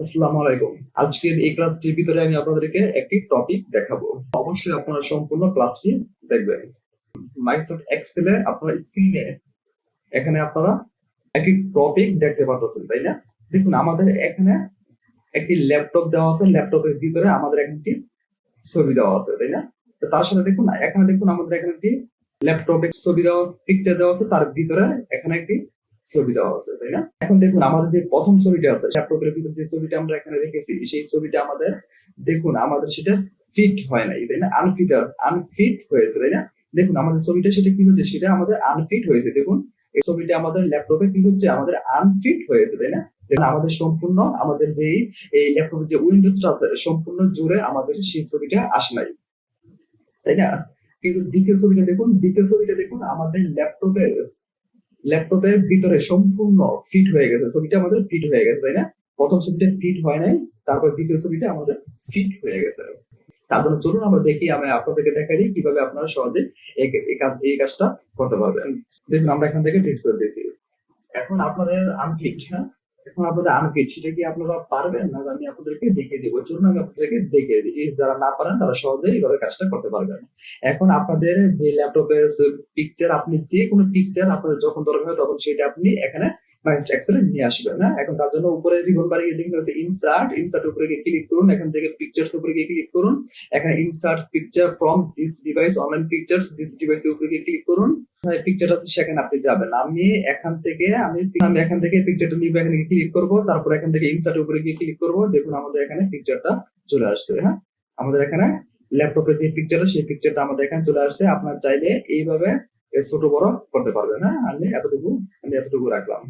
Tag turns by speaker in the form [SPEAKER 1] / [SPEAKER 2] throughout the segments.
[SPEAKER 1] আসসালামু আলাইকুম। আজকের এই ক্লাসটির ভিতরে আমি আপনাদেরকে একটি টপিক দেখাবো। অবশ্যই আপনারা সম্পূর্ণ ক্লাসটি দেখবেন। মাইক্রোসফট এক্সেলে আপনার স্ক্রিনে এখানে আপনারা একটি টপিক দেখতে পারতেছেন, তাই না? দেখুন, আমাদের এখানে একটি ল্যাপটপ দেওয়া আছে। ল্যাপটপের ভিতরে আমাদের একটি ছবি দেওয়া আছে, তাই না? তার সাথে দেখুন, এখানে দেখুন আমাদের এখানে একটি ল্যাপটপের ছবি দেওয়া পিকচার দেওয়া আছে। তার ভিতরে এখানে একটি ছবি দেওয়া আছে, তাই না? এখন দেখুন, আমাদের যে প্রথম ছবিটা আছে ল্যাপটপের ভিতরে যে ছবিটা আমরা এখানে রেখেছি, সেই ছবিটা আমাদের, দেখুন, আমাদের সেটা ফিট হয় নাই, তাই না? আনফিট আনফিট হয়েছে, তাই না? দেখুন, আমাদের ছবিটা সেটা কি হচ্ছে? সেটা আমাদের আনফিট হয়েছে, দেখুন। এই ছবিটা আমাদের ল্যাপটপে কি হচ্ছে? আমাদের আনফিট হয়েছে, তাই না? দেখুন, আমাদের সম্পূর্ণ, আমাদের যে এই ল্যাপটপের যে উইন্ডোজটা আছে, সম্পূর্ণ জুড়ে আমাদের সেই ছবিটা আসে নাই, তাই না? কিন্তু দ্বিতীয় ছবিটা দেখুন, দ্বিতীয় ছবিটা দেখুন, আমাদের ল্যাপটপের ল্যাপটপের ভিতরে সম্পূর্ণ ফিট হয়ে গেছে। ছবিটা আমাদের ফিট হয়ে গেছে, তাই না? প্রথম ছবিটা ফিট হয় নাই, তারপর দ্বিতীয় ছবিটা আমাদের ফিট হয়ে গেছে। তার জন্য চলুন আমরা দেখি, আমি আপনাদেরকে দেখাই কীভাবে আপনারা সহজে এই- কাজ, এই কাজটা করতে পারবেন। দেখুন, আমরা এখান থেকে ডিলিট করে দিয়েছি। এখন আপনাদের আনফিট হ্যাঁ? এখন আপনাদের আনফিট সেটা কি আপনারা পারবেন? না, আমি আপনাদেরকে দেখিয়ে দিব জন্য আমি আপনাদেরকে দেখিয়ে দিই যারা না পারেন, তারা সহজেই এইভাবে কাজটা করতে পারবেন। এখন আপনাদের যে ল্যাপটপের পিকচার আপনি যে কোনো পিকচার আপনাদের যখন দরকার হয় তখন সেটা আপনি এখানে মাইক্রোসফট এক্সেলে নিয়ে আসবেন না? এখন তার জন্য উপরে বারে গিয়ে দেখুন হচ্ছে ইনসার্ট ইনসার্ট উপরে গিয়ে ক্লিক করুন, এখান থেকে পিকচার্স উপরে গিয়ে ক্লিক করুন, এখানে insert picture from this device online pictures this device উপরে গিয়ে ক্লিক করুন পিকচার আছে সেখানে আপনি যাবেন। আমি এখান থেকে, আমি আমি এখান থেকে পিকচারটা নিব, এখানে ক্লিক করব, তারপর এখান থেকে ইনসার্ট উপরে গিয়ে ক্লিক করব, দেখুন আমাদের এখানে পিকচারটা চলে আসছে হ্যাঁ? আমাদের এখানে ল্যাপটপে যে পিকচার সেই পিকচারটা আমাদের এখানে চলে আসছে। আপনার চাইলে এইভাবে ছোট বড় করতে পারবেন হ্যাঁ? আমি এতটুকু আমি এতটুকু রাখলাম।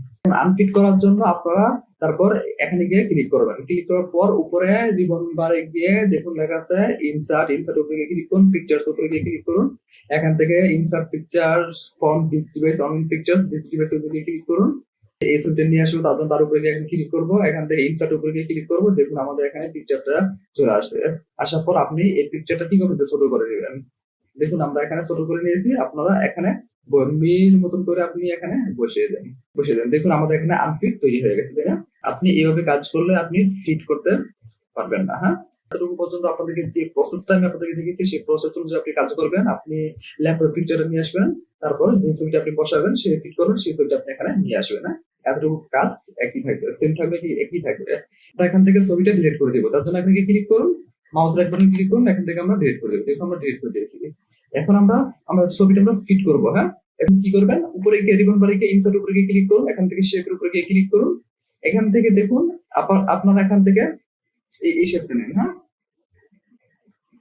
[SPEAKER 1] আনফিট করার জন্য আপনারা তারপর এখানে গিয়ে ক্লিক করবেন। ক্লিক করার পর উপরে রিবন বারে গিয়ে দেখুন লেখা আছে ইনসার্ট ইনসার্ট উপরে গিয়ে ক্লিক করুন পিকচার্স উপরে গিয়ে ক্লিক করুন। এখান থেকে insert picture from this device on pictures this device উপরে গিয়ে ক্লিক করুন। এই ছবিটা নিয়ে আসব, তার জন্য তার উপরে গিয়ে ক্লিক করব। এখান থেকে ইনসার্ট উপরে গিয়ে ক্লিক করব। দেখুন আমাদের এখানে পিকচারটা চলে আসছে। আসার পর আপনি এই পিকচারটা কি করবেন ছোট করে নেবেন? দেখুন আমরা এখানে ছোট করে নিয়েছি। আপনারা এখানে মিল মতন করে আপনি এখানে বসিয়ে দেন বসিয়ে দেন। দেখুন, আমাদের এখানে আনফিট তৈরি হয়ে গেছে, তাই আপনি এইভাবে কাজ করলে আপনি ফিট করতে পারবেন না হ্যাঁ? এতটুকু পর্যন্ত আপনাদেরকে যে প্রসেসটা আমি আপনাদেরকে দেখেছি সেই প্রসেস অনুযায়ী আপনি কাজ করবেন। আপনি ল্যাপটপ পিকচারটা নিয়ে আসবেন, তারপর যে ছবিটা আপনি বসাবেন সেই ফিট করবেন, সেই ছবিটা আপনি এখানে নিয়ে আসবেন হ্যাঁ? এতটুকু কাজ একই থাকবে সেম থাকবে কি, একই থাকবে। এখান থেকে ছবিটা ডিলিট করে দিব, তার জন্য এখানে ক্লিক করুন মাউস রাইট বাটন ক্লিক করুন, এখান থেকে আমরা ডিলিট করে দেবো। দেখুন, আমরা ডিলিট করে দিয়েছি। এখন আমরা আমরা ছবিটা আমরা ফিট করব হ্যাঁ? এখন কি করবেন? উপরে গিয়ে রিবন বারে গিয়ে ইনসার্ট উপরে গিয়ে ক্লিক করুন, এখান থেকে শেপের উপরে গিয়ে ক্লিক করুন। এখান থেকে দেখুন আপনার এখান থেকে এই- শেপটা নেন হ্যাঁ?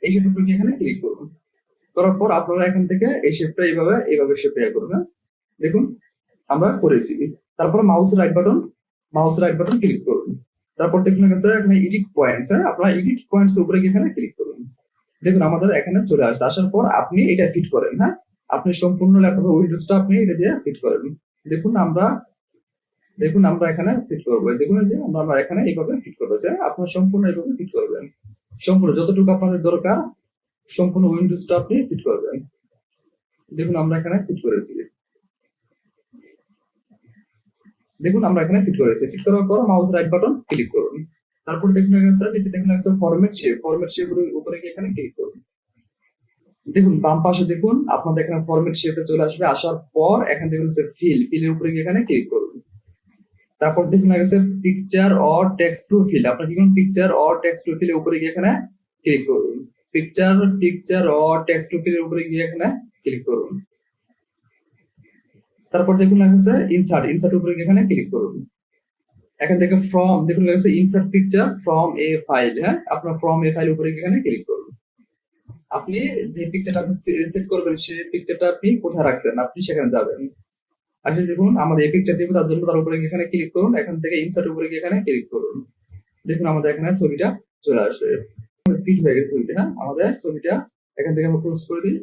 [SPEAKER 1] এই শেপের উপরে এখানে ক্লিক করুন। করার পর আপনারা এখান থেকে এই শেপটা এইভাবে এইভাবে শেপে ইয়ে করুন হ্যাঁ? দেখুন, আমরা করেছি। তারপর mouse right button mouse right button click করুন। তারপর দেখুন, এখানে এডিট পয়েন্টস হ্যাঁ? আপনারা এডিট পয়েন্টস উপরে গিয়ে এখানে ক্লিক করুন। দেখুন, আমাদের এখানে চলে আসছে। আসার পর আপনি এটা ফিট করেন হ্যাঁ? আপনি সম্পূর্ণ ল্যাপটপের উইন্ডোজটা আপনি এটা দিয়ে ফিট করেন। দেখুন, আমরা দেখুন, আমরা এখানে ফিট করব। দেখুন যে, আমরা আমরা এখানে এইভাবে ফিট করতেছি হ্যাঁ? আপনার সম্পূর্ণ এইভাবে ফিট করবেন। সম্পূর্ণ যতটুকু আপনাদের দরকার, সম্পূর্ণ উইন্ডোজটা আপনি ফিট করবেন। দেখুন, আমরা এখানে ফিট করেছি। দেখুন, আমরা এখানে ফিট করেছি। ফিট করার পর মাউস রাইট বাটন ক্লিক করুন। তারপর দেখুন স্যার নিচে দেখুন একটা ফরম্যাট শেপ ফরম্যাট শেপ উপরে গিয়ে এখানে ক্লিক করুন। দেখুন, বাম পাশে দেখুন, আপনাদের এখানে ফরম্যাট শেপে চলে আসবে, আসার পর এখানে দেখুন স্যার ফিল ফিলের উপরে গিয়ে এখানে ক্লিক করুন। তারপর দেখুন আছে picture or text to fill আপনার কি করুন পিকচার অর টেক্সট টু ফিলের উপরে গিয়ে এখানে ক্লিক করুন। Picture picture or text to ফিলের উপরে গিয়ে এখানে ক্লিক করুন। তারপর দেখুন আছে ইনসার্ট ইনসার্ট উপরে গিয়ে এখানে ক্লিক করুন। এখান থেকে ফ্রম দেখুন আছে insert picture from a file হ্যাঁ? আপনার ফ্রম এ ফাইল উপরে এখানে ক্লিক করুন। আপনি যে পিকচারটা আপনি সেট করবেন সেই পিকচারটা আপনি কোথায় রাখছেন? আপনি সেখানে যাবেন। আপনি দেখুন, আমাদের এই পিকচার দিব তার জন্য তার উপরে এখানে ক্লিক করুন, এখান থেকে ইনসার্ট উপরে এখানে ক্লিক করুন। দেখুন আমাদের এখানে ছবিটা চলে আসছে। ফিট হয়ে গেছে ছবিটা হ্যাঁ? আমাদের ছবিটা এখান থেকে আমরা ক্লোজ করে দিই।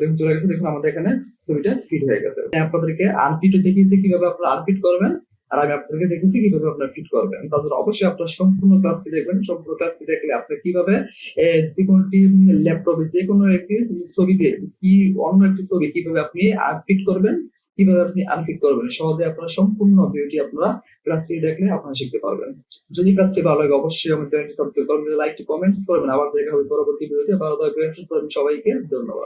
[SPEAKER 1] দেখুন চলে গেছে, দেখুন আমাদের এখানে ছবিটা ফিট হয়ে গেছে। আপনাদেরকে আনফিটও দেখিয়েছি, কীভাবে আপনারা আনফিট করবেন। আর আমি আপনাদেরকে দেখেছি কীভাবে আপনারা ফিট করবেন। জন্য অবশ্যই আপনার সম্পূর্ণ ক্লাসটি দেখবেন, সম্পূর্ণ ক্লাসটি দেখলে আপনি কীভাবে যে কোনো একটি ল্যাপটপে যে কোনো একটি ছবিতে কি অন্য একটি ছবি কীভাবে আপনি ফিট করবেন, কীভাবে আপনি আনফিট করবেন, সহজে আপনারা সম্পূর্ণ ভিডিওটি আপনারা ক্লাসটি দেখলে আপনারা শিখতে পারবেন। যদি ক্লাসটি ভালো লাগে, অবশ্যই আমার চ্যানেলটি সাবস্ক্রাইব করবেন, লাইক কমেন্টস করবেন। আবার দেখা হবে পরবর্তী ভিডিওতে। ভালো থাকবেন সবাইকে, ধন্যবাদ।